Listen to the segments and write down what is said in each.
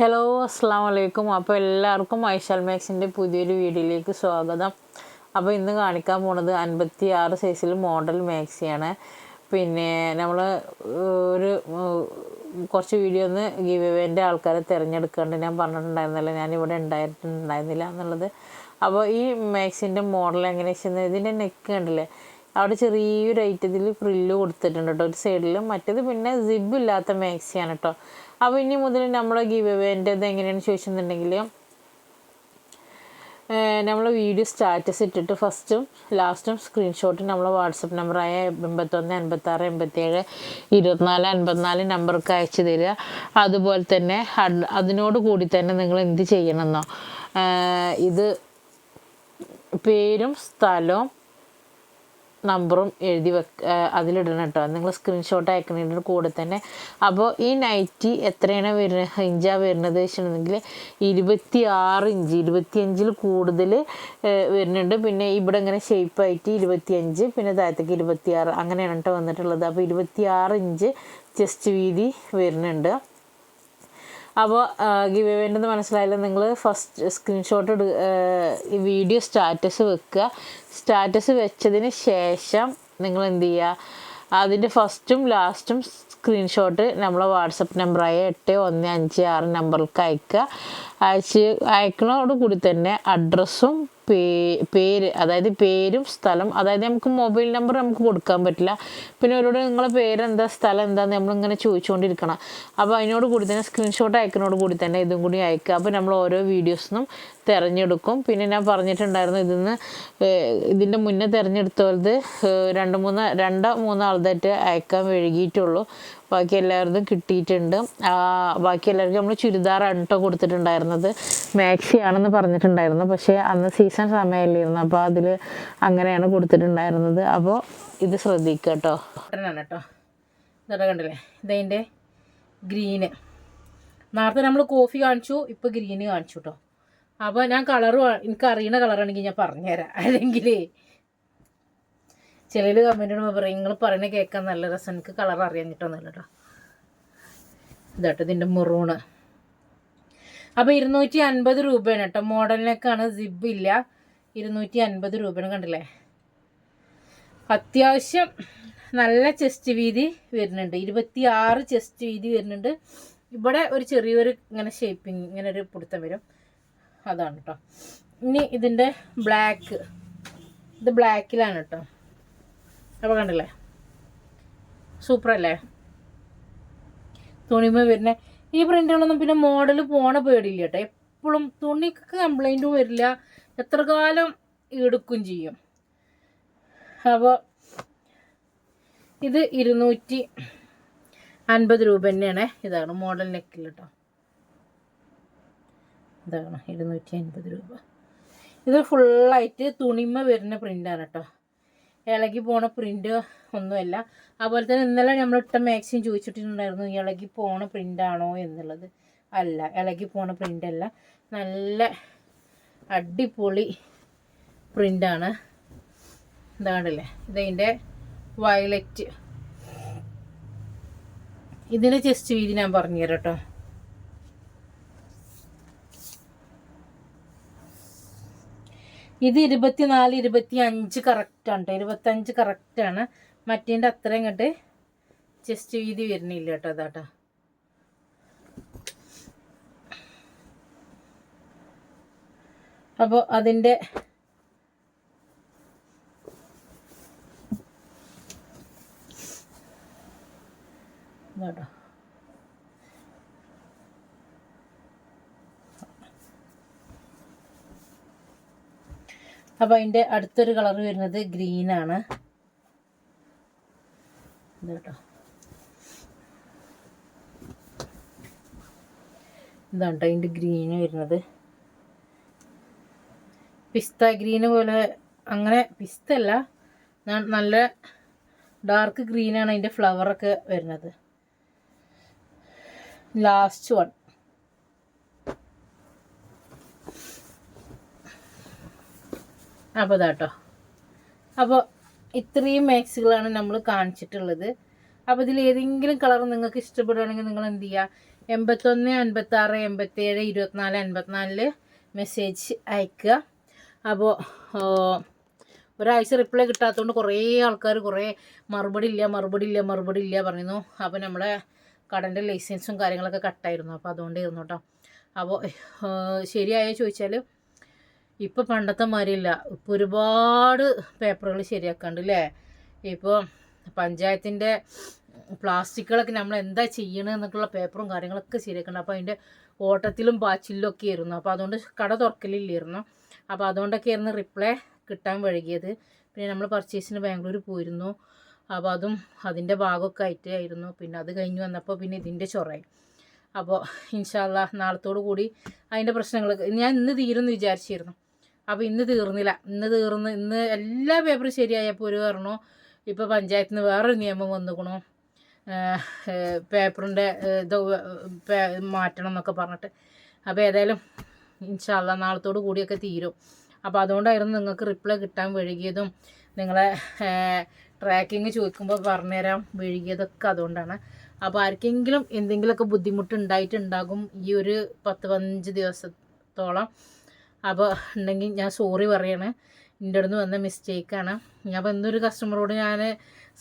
Hello അസ്സാം വലൈക്കും അപ്പോൾ എല്ലാവർക്കും ഐഷാൽ മാക്സിന്റെ പുതിയൊരു വീഡിയോയിലേക്ക് സ്വാഗതം. അപ്പോൾ ഇന്ന് കാണിക്കാൻ പോണത് അൻപത്തി ആറ് സൈസിൽ മോഡൽ മാക്സിയാണ്. പിന്നെ നമ്മൾ ഒരു കുറച്ച് വീഡിയോ ഒന്ന് ഗീവ് എവേന്റെ ആൾക്കാരെ തിരഞ്ഞെടുക്കാണ്ട് ഞാൻ പറഞ്ഞിട്ടുണ്ടായിരുന്നില്ല ഞാനിവിടെ ഉണ്ടായിട്ടുണ്ടായിരുന്നില്ല എന്നുള്ളത്. അപ്പോൾ ഈ മാക്സിന്റെ മോഡൽ എങ്ങനെയാണെന്ന് ഇതിന്റെ നെക്ക് കണ്ടില്ലേ? അവിടെ ചെറിയൊരു ഐറ്റത്തിൽ ഫ്രില്ല് കൊടുത്തിട്ടുണ്ട് കേട്ടോ. ഒരു സൈഡിൽ മറ്റേത് പിന്നെ സിബ് ഇല്ലാത്ത മാക്സിയാണ് കേട്ടോ. അപ്പോൾ ഇനി മുതൽ നമ്മളെ ഗീവ് എവേന്റെത് എങ്ങനെയാണെന്ന് ചോദിച്ചിട്ടുണ്ടെങ്കിൽ നമ്മൾ വീഡിയോ സ്റ്റാറ്റസ് ഇട്ടിട്ട് ഫസ്റ്റും ലാസ്റ്റും സ്ക്രീൻഷോട്ട് നമ്മളെ വാട്സപ്പ് നമ്പറായ എൺപത്തൊന്ന് എൺപത്താറ് എൺപത്തേഴ് ഇരുപത്തിനാല് അൻപത്തിനാല് നമ്പർക്ക് അയച്ചു തരിക. അതുപോലെ തന്നെ അതിനോട് കൂടി തന്നെ നിങ്ങൾ എന്ത് ചെയ്യണമെന്നോ ഇത് പേരും സ്ഥലവും നമ്പറും എഴുതി വെക്ക അതിലിടണം കേട്ടോ. നിങ്ങൾ സ്ക്രീൻഷോട്ട് അയക്കുന്നതിന്റെ കൂടെ തന്നെ. അപ്പോൾ ഈ നൈറ്റി എത്രയാണ് വരുന്നത് ഇഞ്ചാണ് വരുന്നത് വെച്ചിട്ടുണ്ടെങ്കിൽ ഇരുപത്തി ആറ് ഇഞ്ച് ഇരുപത്തിയഞ്ചിൽ കൂടുതൽ വരുന്നുണ്ട്. പിന്നെ ഇവിടെ ഇങ്ങനെ ഷേപ്പായിട്ട് ഇരുപത്തിയഞ്ച് പിന്നെ താഴത്തേക്ക് ഇരുപത്തിയാറ് അങ്ങനെയാണ് കേട്ടോ വന്നിട്ടുള്ളത്. അപ്പോൾ ഇരുപത്തിയാറ് ഇഞ്ച് ചെസ്റ്റ് വീതി വരുന്നുണ്ട്. അപ്പോൾ ഗിവ് വേണ്ടെന്ന് മനസ്സിലായാലും നിങ്ങൾ ഫസ്റ്റ് സ്ക്രീൻഷോട്ട് ഈ വീഡിയോ സ്റ്റാറ്റസ് വെക്കുക. സ്റ്റാറ്റസ് വെച്ചതിന് ശേഷം നിങ്ങൾ എന്ത് ചെയ്യുക? അതിന്റെ ഫസ്റ്റും ലാസ്റ്റും സ്ക്രീൻഷോട്ട് നമ്മളെ വാട്സപ്പ് നമ്പറായ എട്ട് ഒന്ന് അഞ്ച് ആറ് നമ്പറിലേക്ക് അയക്കുക. അയച്ച് അയക്കണോട് കൂടി തന്നെ അഡ്രസ്സും പേര് അതായത് പേരും സ്ഥലം അതായത് നമുക്ക് മൊബൈൽ നമ്പർ നമുക്ക് കൊടുക്കാൻ പറ്റില്ല. പിന്നെ അവരോട് നിങ്ങളെ പേരെന്താ സ്ഥലം എന്താന്ന് നമ്മളിങ്ങനെ ചോദിച്ചുകൊണ്ടിരിക്കണം അപ്പോൾ അതിനോട് കൂടി തന്നെ സ്ക്രീൻഷോട്ട് അയക്കുന്നതോട് കൂടി തന്നെ ഇതും കൂടി അയക്കുക. അപ്പോൾ നമ്മൾ ഓരോ വീഡിയോസിനും തിരഞ്ഞെടുക്കും. പിന്നെ ഞാൻ പറഞ്ഞിട്ടുണ്ടായിരുന്നു ഇതിന്ന് ഇതിന്റെ മുന്നേ തിരഞ്ഞെടുത്തത് രണ്ട് മൂന്ന് രണ്ടോ മൂന്നോ ആളുതായിട്ട് അയക്കാൻ വൈകിയിട്ടുള്ളൂ. ബാക്കി എല്ലാവർക്കും കിട്ടിയിട്ടുണ്ട് ബാക്കി എല്ലാവർക്കും നമ്മൾ ചുരിദാറാണ് കേട്ടോ കൊടുത്തിട്ടുണ്ടായിരുന്നത്. മാക്സി ആണെന്ന് പറഞ്ഞിട്ടുണ്ടായിരുന്നു. പക്ഷേ അന്ന് സീസൺ സമയമല്ലായിരുന്നു അപ്പോൾ അതിൽ അങ്ങനെയാണ് കൊടുത്തിട്ടുണ്ടായിരുന്നത്. അപ്പോൾ ഇത് ശ്രദ്ധിക്കുക കേട്ടോ കേട്ടോ ഇതൊക്കെ കണ്ടില്ലേ? ഇതതിന്റെ ഗ്രീന്. നേരത്തെ നമ്മൾ കോഫി കാണിച്ചു. ഇപ്പോൾ ഗ്രീന് കാണിച്ചു കേട്ടോ അപ്പോൾ ഞാൻ കളറ് എനിക്ക് അറിയുന്ന കളറാണെങ്കിൽ ഞാൻ പറഞ്ഞുതരാം. അല്ലെങ്കിൽ ചിലർ കമന്റ് ഇടുമ്പോൾ പറയും നിങ്ങൾ പറയുന്ന കേൾക്കാൻ നല്ല രസം എനിക്ക് കളർ അറിയാൻ കിട്ടുന്നില്ല കേട്ടോ ഇതാട്ടോ ഇതിന്റെ മുറൂണ് അപ്പോൾ ഇരുന്നൂറ്റി അൻപത് രൂപയാണ് കേട്ടോ മോഡലിനൊക്കെയാണ് സിബ് ഇല്ല. ഇരുന്നൂറ്റി അൻപത് രൂപയാണ് കണ്ടില്ലേ? അത്യാവശ്യം നല്ല ചെസ്റ്റ് വീതി വരുന്നുണ്ട്. ഇരുപത്തി ആറ് ചെസ്റ്റ് വീതി വരുന്നുണ്ട്. ഇവിടെ ഒരു ചെറിയൊരു ഇങ്ങനെ ഷേപ്പിങ് ഇങ്ങനെ ഒരു പിടുത്തം വരും. അതാണ് കേട്ടോ ഇനി ഇതിന്റെ ബ്ലാക്ക് ഇത് ബ്ലാക്കിലാണ് കേട്ടോ അപ്പോൾ കണ്ടില്ലേ? സൂപ്പറല്ലേ? തുണിമ വരുന്ന. ഈ പ്രിന്റുകളൊന്നും പിന്നെ മോഡൽ പോണ പേടിയില്ല കേട്ടോ. എപ്പോഴും തുണിക്ക് കംപ്ലൈന്റും വരില്ല. എത്ര കാലം എടുക്കും ചെയ്യും. അപ്പോൾ ഇത് ഇരുന്നൂറ്റി അൻപത് രൂപ തന്നെയാണ്. ഇതാണ് മോഡൽ നെക്കിൽ കേട്ടോ ഇതാണ് ഇരുന്നൂറ്റി അൻപത് രൂപ. ഇത് ഫുള്ളായിട്ട് തുണിമ വരുന്ന പ്രിന്റാണ് കേട്ടോ ഇളകി പോണ പ്രിന്റ് ഒന്നുമല്ല. അതുപോലെ തന്നെ ഇന്നലെ നമ്മൾ ഇട്ട മാക്സിം ചോദിച്ചിട്ടുണ്ടായിരുന്നു ഇളകി പോണ പ്രിന്റാണോ എന്നുള്ളത്? അല്ല ഇളകി പോണ പ്രിന്റല്ല നല്ല അടിപൊളി പ്രിന്റാണ് എന്താണല്ലേ ഇതതിന്റെ വയലറ്റ് ഇതിന്റെ ചെസ്റ്റ് വീതി ഞാൻ പറഞ്ഞുതരാം കേട്ടോ. ഇത് ഇരുപത്തിനാല് ഇരുപത്തി അഞ്ച് കറക്റ്റാണ് കേട്ടോ ഇരുപത്തഞ്ച് കറക്റ്റാണ് മറ്റേന്റെ അത്രയും ഇങ്ങോട്ട് ചെസ്റ്റ് വീതി വരുന്നില്ല കേട്ടോ അതാട്ടോ. അപ്പോൾ അതിന്റെ ഇതാട്ടോ അപ്പോൾ അതിന്റെ അടുത്തൊരു കളർ വരുന്നത് ഗ്രീനാണ് ട്ടോ അതിന്റെ ഗ്രീൻ വരുന്നത്. പിസ്ത ഗ്രീന് പോലെ അങ്ങനെ പിസ്ത അല്ല നല്ല ഡാർക്ക് ഗ്രീനാണ് അതിന്റെ ഫ്ലവറൊക്കെ വരുന്നത്. ലാസ്റ്റ് വൺ അപ്പോൾ അപ്പോൾ ഇത്രയും മാക്സുകളാണ് നമ്മൾ കാണിച്ചിട്ടുള്ളത്. അപ്പോൾ ഇതിൽ ഏതെങ്കിലും കളർ നിങ്ങൾക്ക് ഇഷ്ടപ്പെടുകയാണെങ്കിൽ നിങ്ങൾ എന്ത് ചെയ്യുക എൺപത്തൊന്ന് അൻപത്താറ് എൺപത്തേഴ് ഇരുപത്തിനാല് അൻപത്തിനാലിൽ മെസ്സേജ് അയക്കുക. അപ്പോൾ ഒരാഴ്ച റിപ്ലൈ കിട്ടാത്തതുകൊണ്ട് കുറേ ആൾക്കാർ കുറേ മറുപടി ഇല്ല മറുപടി ഇല്ല മറുപടി ഇല്ല പറയുന്നു അപ്പോൾ നമ്മളെ കടന്റെ ലൈസൻസും കാര്യങ്ങളൊക്കെ കട്ടായിരുന്നു അപ്പോൾ അതുകൊണ്ടായിരുന്നു കേട്ടോ അപ്പോൾ ശരിയായോ ചോദിച്ചാൽ ഇപ്പോൾ പണ്ടത്തെ മാതിരിയില്ല ഇപ്പോൾ ഒരുപാട് പേപ്പറുകൾ ശരിയാക്കാണ്ട് അല്ലേ ഇപ്പോൾ പഞ്ചായത്തിന്റെ പ്ലാസ്റ്റിക്കുകളൊക്കെ നമ്മൾ എന്താ ചെയ്യണത് എന്നൊക്കെയുള്ള പേപ്പറും കാര്യങ്ങളൊക്കെ ശരിയാക്കണം അപ്പോൾ അതിന്റെ ഓട്ടത്തിലും പാച്ചിലും ഒക്കെ ആയിരുന്നു. അപ്പോൾ അതുകൊണ്ട് കട തുറക്കലില്ലായിരുന്നു. അപ്പോൾ അതുകൊണ്ടൊക്കെ ആയിരുന്നു റിപ്ലൈ കിട്ടാൻ വഴുകിയത് പിന്നെ നമ്മൾ പർച്ചേസിന് ബാംഗ്ലൂർ പോയിരുന്നു. അപ്പോൾ അതും അതിന്റെ ഭാഗമൊക്കെ ആയിട്ട് ആയിരുന്നു. പിന്നെ അത് കഴിഞ്ഞ് വന്നപ്പോൾ പിന്നെ ഇതിന്റെ ചൊറയായി. അപ്പോൾ ഇൻഷാല്ല നാളത്തോടു കൂടി അതിന്റെ പ്രശ്നങ്ങളൊക്കെ ഞാൻ ഇന്ന് തീരുമെന്ന് വിചാരിച്ചിരുന്നു. അപ്പോൾ ഇന്ന് തീർന്നില്ല. ഇന്ന് തീർന്ന് ഇന്ന് എല്ലാ പേപ്പറും ശരിയായപ്പോൾ ഒരു പറഞ്ഞു ഇപ്പോൾ പഞ്ചായത്തിൽ നിന്ന് വേറൊരു നിയമം വന്നുക്കണു. പേപ്പറിന്റെ ഇത് മാറ്റണം എന്നൊക്കെ പറഞ്ഞിട്ട്. അപ്പോൾ ഏതായാലും ഇൻഷാല്ല നാളത്തോട് കൂടിയൊക്കെ തീരും. അപ്പോൾ അതുകൊണ്ടായിരുന്നു നിങ്ങൾക്ക് റിപ്ലൈ കിട്ടാൻ വഴുകിയതും നിങ്ങളെ ട്രാക്കിങ് ചോദിക്കുമ്പോൾ പറഞ്ഞുതരാൻ വഴുകിയതൊക്കെ അതുകൊണ്ടാണ്. അപ്പോൾ ആർക്കെങ്കിലും എന്തെങ്കിലുമൊക്കെ ബുദ്ധിമുട്ട് ഉണ്ടായിട്ടുണ്ടാകും ഈ ഒരു പത്ത് പതിനഞ്ച് ദിവസത്തോളം അപ്പോൾ ഉണ്ടെങ്കിൽ ഞാൻ സോറി പറയണേ. എന്റെ അടുത്ത് വന്ന മിസ്റ്റേക്കാണ് അപ്പോൾ ഇന്നൊരു കസ്റ്റമറോട് ഞാൻ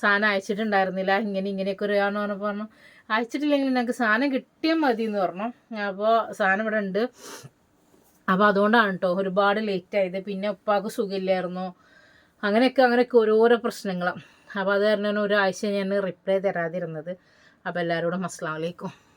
സാധനം അയച്ചിട്ടുണ്ടായിരുന്നില്ല. ഇങ്ങനെ ഇങ്ങനെയൊക്കെ ഒരു ആണെന്ന് പറഞ്ഞപ്പോൾ പറഞ്ഞു അയച്ചിട്ടില്ലെങ്കിൽ ഞങ്ങൾക്ക് സാധനം കിട്ടിയാൽ മതി എന്ന് പറഞ്ഞു. അപ്പോൾ സാധനം ഇവിടെ ഉണ്ട്. അപ്പോൾ അതുകൊണ്ടാണ് കേട്ടോ ഒരുപാട് ലേറ്റ് ആയത്. പിന്നെ ഉപ്പാക്ക് സുഖമില്ലായിരുന്നു. അങ്ങനെയൊക്കെ അങ്ങനെയൊക്കെ ഓരോരോ പ്രശ്നങ്ങളാണ് അപ്പോൾ അത് കാരണം ഒരാഴ്ച ഞാൻ റിപ്ലൈ തരാതിരുന്നത്. അപ്പോൾ എല്ലാവരോടും അസ്സാം വലൈക്കും